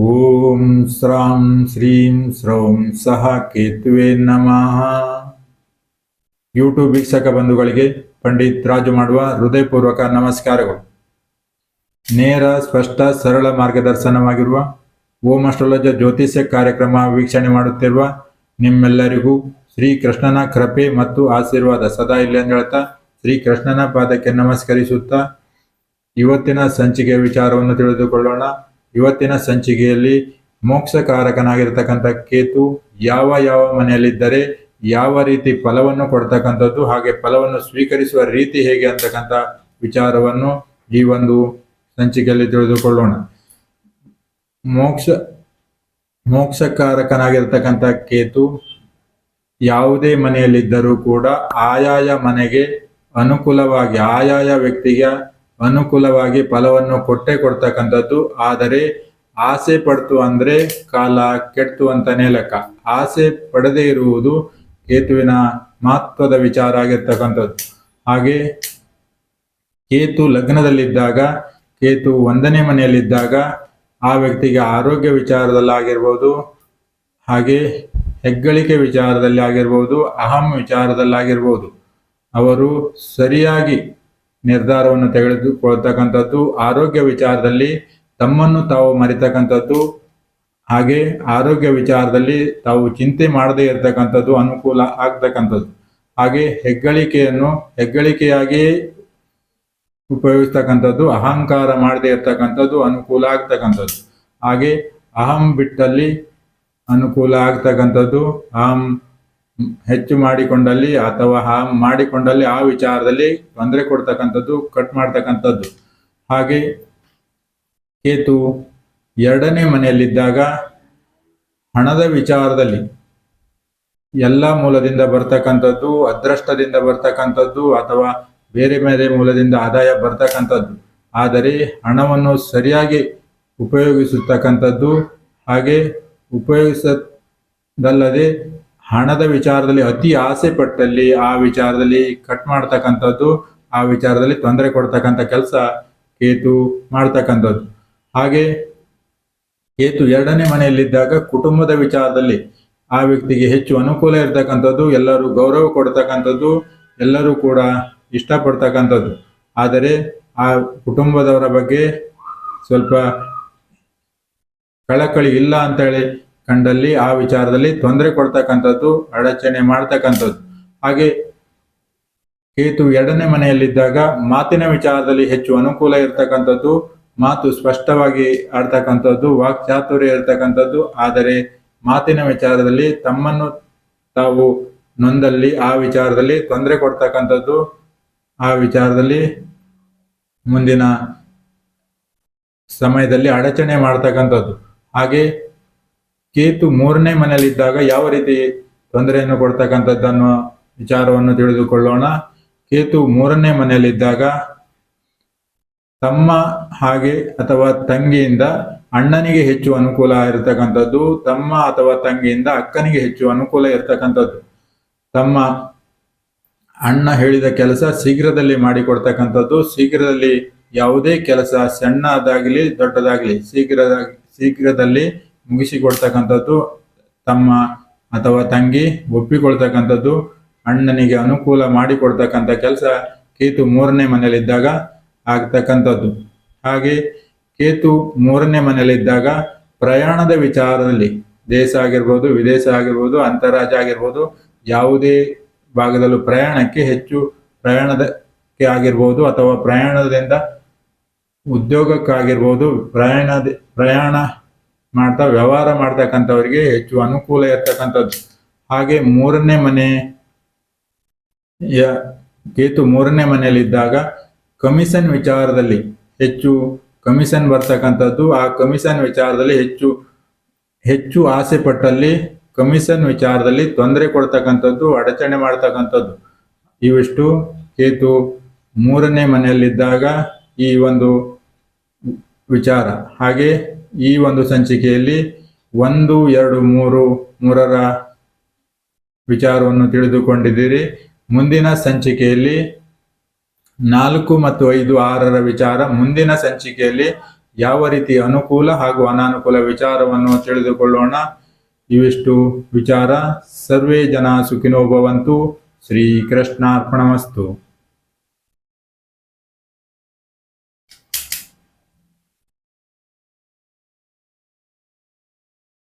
ಓಂ ಸ್ರಾಂ ಶ್ರೀಂ ಸ್ರೌಂ ಸಹ ಕೇತುವೆ ನಮಃ ಯೂಟ್ಯೂಬ್ ವೀಕ್ಷಕ ಬಂಧುಗಳಿಗೆ ಪಂಡಿತ್ ರಾಜು ಮಾಡುವ ಹೃದಯಪೂರ್ವಕ ನಮಸ್ಕಾರಗಳು. ನೇರ, ಸ್ಪಷ್ಟ, ಸರಳ ಮಾರ್ಗದರ್ಶನವಾಗಿರುವ ಓಂ ಅಸ್ಟ್ರಾಲಜ ಜ್ಯೋತಿಷ್ಯ ಕಾರ್ಯಕ್ರಮ ವೀಕ್ಷಣೆ ಮಾಡುತ್ತಿರುವ ನಿಮ್ಮೆಲ್ಲರಿಗೂ ಶ್ರೀ ಕೃಷ್ಣನ ಕೃಪೆ ಮತ್ತು ಆಶೀರ್ವಾದ ಸದಾ ಇಲ್ಲ ಅಂತ ಹೇಳ್ತಾ ಶ್ರೀ ಕೃಷ್ಣನ ಪಾದಕ್ಕೆ ನಮಸ್ಕರಿಸುತ್ತಾ ಇವತ್ತಿನ ಸಂಚಿಕೆಯ ವಿಚಾರವನ್ನು ತಿಳಿದುಕೊಳ್ಳೋಣ. ಇವತ್ತಿನ ಸಂಚಿಕೆಯಲ್ಲಿ ಮೋಕ್ಷಕಾರಕನಾಗಿರ್ತಕ್ಕಂಥ ಕೇತು ಯಾವ ಯಾವ ಮನೆಯಲ್ಲಿದ್ದರೆ ಯಾವ ರೀತಿ ಫಲವನ್ನು ಕೊಡ್ತಕ್ಕಂಥದ್ದು ಹಾಗೆ ಫಲವನ್ನು ಸ್ವೀಕರಿಸುವ ರೀತಿ ಹೇಗೆ ಅಂತಕ್ಕಂಥ ವಿಚಾರವನ್ನು ಈ ಒಂದು ಸಂಚಿಕೆಯಲ್ಲಿ ತಿಳಿದುಕೊಳ್ಳೋಣ. ಮೋಕ್ಷ, ಮೋಕ್ಷಕಾರಕನಾಗಿರ್ತಕ್ಕಂಥ ಕೇತು ಯಾವುದೇ ಮನೆಯಲ್ಲಿದ್ದರೂ ಕೂಡ ಆಯಾಯ ಮನೆಗೆ ಅನುಕೂಲವಾಗಿ, ಆಯಾಯ ವ್ಯಕ್ತಿಗೆ ಅನುಕೂಲವಾಗಿ ಫಲವನ್ನು ಕೊಟ್ಟೆ ಕೊಡ್ತಕ್ಕಂಥದ್ದು. ಆದರೆ ಆಸೆ ಪಡ್ತು ಅಂದ್ರೆ ಕಾಲ ಕೆಡ್ತು ಅಂತಾನೆ ಲೆಕ್ಕ. ಆಸೆ ಪಡದೇ ಇರುವುದು ಕೇತುವಿನ ಮಹತ್ವದ ವಿಚಾರ ಆಗಿರ್ತಕ್ಕಂಥದ್ದು. ಹಾಗೆ ಕೇತು ಲಗ್ನದಲ್ಲಿದ್ದಾಗ, ಕೇತು ಒಂದನೇ ಮನೆಯಲ್ಲಿದ್ದಾಗ ಆ ವ್ಯಕ್ತಿಗೆ ಆರೋಗ್ಯ ವಿಚಾರದಲ್ಲಾಗಿರ್ಬೋದು ಹಾಗೆ ಹೆಗ್ಗಳಿಕೆ ವಿಚಾರದಲ್ಲಿ ಆಗಿರ್ಬೋದು, ಅಹಂ ವಿಚಾರದಲ್ಲಾಗಿರ್ಬೋದು ಅವರು ಸರಿಯಾಗಿ ನಿರ್ಧಾರವನ್ನು ತೆಗೆದುಕೊಳ್ತಕ್ಕಂಥದ್ದು ಆರೋಗ್ಯ ವಿಚಾರದಲ್ಲಿ ತಮ್ಮನ್ನು ತಾವು ಮರಿತಕ್ಕಂಥದ್ದು, ಹಾಗೆ ಆರೋಗ್ಯ ವಿಚಾರದಲ್ಲಿ ತಾವು ಚಿಂತೆ ಮಾಡದೇ ಇರತಕ್ಕಂಥದ್ದು ಅನುಕೂಲ ಆಗ್ತಕ್ಕಂಥದ್ದು. ಹಾಗೆ ಹೆಗ್ಗಳಿಕೆಯನ್ನು ಹೆಗ್ಗಳಿಕೆಯಾಗಿಯೇ ಉಪಯೋಗಿಸ್ತಕ್ಕಂಥದ್ದು, ಅಹಂಕಾರ ಮಾಡದೇ ಇರತಕ್ಕಂಥದ್ದು ಅನುಕೂಲ ಆಗ್ತಕ್ಕಂಥದ್ದು. ಹಾಗೆ ಅಹಂ ಬಿಟ್ಟಲ್ಲಿ ಅನುಕೂಲ ಆಗ್ತಕ್ಕಂಥದ್ದು, ಅಹಂ ಹೆಚ್ಚು ಮಾಡಿಕೊಂಡಲ್ಲಿ ಅಥವಾ ಹಾ, ಮಾಡಿಕೊಂಡಲ್ಲಿ ಆ ವಿಚಾರದಲ್ಲಿ ತೊಂದರೆ ಕೊಡ್ತಕ್ಕಂಥದ್ದು ಕಟ್ ಮಾಡ್ತಕ್ಕಂಥದ್ದು. ಹಾಗೆ ಕೇತು ಎರಡನೇ ಮನೆಯಲ್ಲಿದ್ದಾಗ ಹಣದ ವಿಚಾರದಲ್ಲಿ ಎಲ್ಲ ಮೂಲದಿಂದ ಬರ್ತಕ್ಕಂಥದ್ದು, ಅದೃಷ್ಟದಿಂದ ಬರ್ತಕ್ಕಂಥದ್ದು ಅಥವಾ ಬೇರೆ ಬೇರೆ ಮೂಲದಿಂದ ಆದಾಯ ಬರ್ತಕ್ಕಂಥದ್ದು. ಆದರೆ ಹಣವನ್ನು ಸರಿಯಾಗಿ ಉಪಯೋಗಿಸತಕ್ಕಂಥದ್ದು ಹಾಗೆ ಉಪಯೋಗಿಸದಲ್ಲದೆ ಹಣದ ವಿಚಾರದಲ್ಲಿ ಅತಿ ಆಸೆ ಪಟ್ಟಲ್ಲಿ ಆ ವಿಚಾರದಲ್ಲಿ ಕಟ್ ಮಾಡ್ತಕ್ಕಂಥದ್ದು, ಆ ವಿಚಾರದಲ್ಲಿ ತೊಂದರೆ ಕೊಡ್ತಕ್ಕಂಥ ಕೆಲಸ ಕೇತು ಮಾಡ್ತಕ್ಕಂಥದ್ದು. ಹಾಗೆ ಕೇತು ಎರಡನೇ ಮನೆಯಲ್ಲಿದ್ದಾಗ ಕುಟುಂಬದ ವಿಚಾರದಲ್ಲಿ ಆ ವ್ಯಕ್ತಿಗೆ ಹೆಚ್ಚು ಅನುಕೂಲ ಇರತಕ್ಕಂಥದ್ದು, ಎಲ್ಲರೂ ಗೌರವ ಕೊಡ್ತಕ್ಕಂಥದ್ದು, ಎಲ್ಲರೂ ಕೂಡ ಇಷ್ಟಪಡ್ತಕ್ಕಂಥದ್ದು. ಆದರೆ ಆ ಕುಟುಂಬದವರ ಬಗ್ಗೆ ಸ್ವಲ್ಪ ಕಳಕಳಿ ಇಲ್ಲ ಅಂತೇಳಿ ಕಂಡಲ್ಲಿ ಆ ವಿಚಾರದಲ್ಲಿ ತೊಂದರೆ ಕೊಡ್ತಕ್ಕಂಥದ್ದು, ಅಡಚಣೆ ಮಾಡ್ತಕ್ಕಂಥದ್ದು. ಹಾಗೆ ಕೇತು ಎರಡನೇ ಮನೆಯಲ್ಲಿದ್ದಾಗ ಮಾತಿನ ವಿಚಾರದಲ್ಲಿ ಹೆಚ್ಚು ಅನುಕೂಲ ಇರ್ತಕ್ಕಂಥದ್ದು, ಮಾತು ಸ್ಪಷ್ಟವಾಗಿ ಆಡ್ತಕ್ಕಂಥದ್ದು, ವಾಕ್ಚಾತುರ್ಯ ಇರ್ತಕ್ಕಂಥದ್ದು. ಆದರೆ ಮಾತಿನ ವಿಚಾರದಲ್ಲಿ ತಮ್ಮನ್ನು ತಾವು ನೊಂದಲ್ಲಿ ಆ ವಿಚಾರದಲ್ಲಿ ತೊಂದರೆ ಕೊಡ್ತಕ್ಕಂಥದ್ದು, ಆ ವಿಚಾರದಲ್ಲಿ ಮುಂದಿನ ಸಮಯದಲ್ಲಿ ಅಡಚಣೆ ಮಾಡ್ತಕ್ಕಂಥದ್ದು. ಹಾಗೆ ಕೇತು ಮೂರನೇ ಮನೆಯಲ್ಲಿದ್ದಾಗ ಯಾವ ರೀತಿ ತೊಂದರೆಯನ್ನು ಕೊಡ್ತಕ್ಕಂಥದ್ದನ್ನು ವಿಚಾರವನ್ನು ತಿಳಿದುಕೊಳ್ಳೋಣ. ಕೇತು ಮೂರನೇ ಮನೆಯಲ್ಲಿದ್ದಾಗ ತಮ್ಮ ಹಾಗೆ ಅಥವಾ ತಂಗಿಯಿಂದ ಅಣ್ಣನಿಗೆ ಹೆಚ್ಚು ಅನುಕೂಲ ಇರತಕ್ಕಂಥದ್ದು, ತಮ್ಮ ಅಥವಾ ತಂಗಿಯಿಂದ ಅಕ್ಕನಿಗೆ ಹೆಚ್ಚು ಅನುಕೂಲ ಇರತಕ್ಕಂಥದ್ದು. ತಮ್ಮ ಅಣ್ಣ ಹೇಳಿದ ಕೆಲಸ ಶೀಘ್ರದಲ್ಲಿ ಮಾಡಿಕೊಡ್ತಕ್ಕಂಥದ್ದು, ಶೀಘ್ರದಲ್ಲಿ ಯಾವುದೇ ಕೆಲಸ ಸಣ್ಣದಾಗಲಿ ದೊಡ್ಡದಾಗಲಿ ಶೀಘ್ರ ಶೀಘ್ರದಲ್ಲಿ ಮುಗಿಸಿಕೊಡ್ತಕ್ಕಂಥದ್ದು, ತಮ್ಮ ಅಥವಾ ತಂಗಿ ಒಪ್ಪಿಕೊಳ್ತಕ್ಕಂಥದ್ದು, ಅಣ್ಣನಿಗೆ ಅನುಕೂಲ ಮಾಡಿಕೊಡ್ತಕ್ಕಂಥ ಕೆಲಸ ಕೇತು ಮೂರನೇ ಮನೆಯಲ್ಲಿದ್ದಾಗ ಆಗ್ತಕ್ಕಂಥದ್ದು. ಹಾಗೆ ಕೇತು ಮೂರನೇ ಮನೆಯಲ್ಲಿದ್ದಾಗ ಪ್ರಯಾಣದ ವಿಚಾರದಲ್ಲಿ ದೇಶ ಆಗಿರ್ಬೋದು, ವಿದೇಶ ಆಗಿರ್ಬೋದು, ಅಂತಾರಾಜ್ಯ ಆಗಿರ್ಬೋದು, ಯಾವುದೇ ಭಾಗದಲ್ಲೂ ಪ್ರಯಾಣಕ್ಕೆ ಹೆಚ್ಚು ಪ್ರಯಾಣದಕ್ಕೆ ಆಗಿರ್ಬೋದು ಅಥವಾ ಪ್ರಯಾಣದಿಂದ ಉದ್ಯೋಗಕ್ಕಾಗಿರ್ಬೋದು, ಪ್ರಯಾಣದ, ಪ್ರಯಾಣ ಮಾಡ್ತಾ ವ್ಯವಹಾರ ಮಾಡ್ತಕ್ಕಂಥವ್ರಿಗೆ ಹೆಚ್ಚು ಅನುಕೂಲ ಇರ್ತಕ್ಕಂಥದ್ದು. ಹಾಗೆ ಮೂರನೇ ಮನೆ ಕೇತು ಮೂರನೇ ಮನೆಯಲ್ಲಿದ್ದಾಗ ಕಮಿಷನ್ ವಿಚಾರದಲ್ಲಿ ಹೆಚ್ಚು ಕಮಿಷನ್ ಬರ್ತಕ್ಕಂಥದ್ದು. ಆ ಕಮಿಷನ್ ವಿಚಾರದಲ್ಲಿ ಹೆಚ್ಚು ಹೆಚ್ಚು ಆಸೆ ಪಟ್ಟಲ್ಲಿ ಕಮಿಷನ್ ವಿಚಾರದಲ್ಲಿ ತೊಂದರೆ ಕೊಡ್ತಕ್ಕಂಥದ್ದು, ಅಡಚಣೆ ಮಾಡ್ತಕ್ಕಂಥದ್ದು. ಇವಿಷ್ಟು ಕೇತು ಮೂರನೇ ಮನೆಯಲ್ಲಿದ್ದಾಗ ಈ ಒಂದು ವಿಚಾರ. ಹಾಗೆ ಈ ಒಂದು ಸಂಚಿಕೆಯಲ್ಲಿ ಒಂದು, ಎರಡು, ಮೂರು, ಮೂರರ ವಿಚಾರವನ್ನು ತಿಳಿದುಕೊಂಡಿದ್ದೀರಿ. ಮುಂದಿನ ಸಂಚಿಕೆಯಲ್ಲಿ ನಾಲ್ಕು ಮತ್ತು ಐದು, ಆರರ ವಿಚಾರ. ಮುಂದಿನ ಸಂಚಿಕೆಯಲ್ಲಿ ಯಾವ ರೀತಿ ಅನುಕೂಲ ಹಾಗೂ ಅನಾನುಕೂಲ ವಿಚಾರವನ್ನು ತಿಳಿದುಕೊಳ್ಳೋಣ? ಇವಿಷ್ಟು ವಿಚಾರ. ಸರ್ವೇ ಜನ ಶ್ರೀ ಕೃಷ್ಣಾರ್ಪಣಮಸ್ತು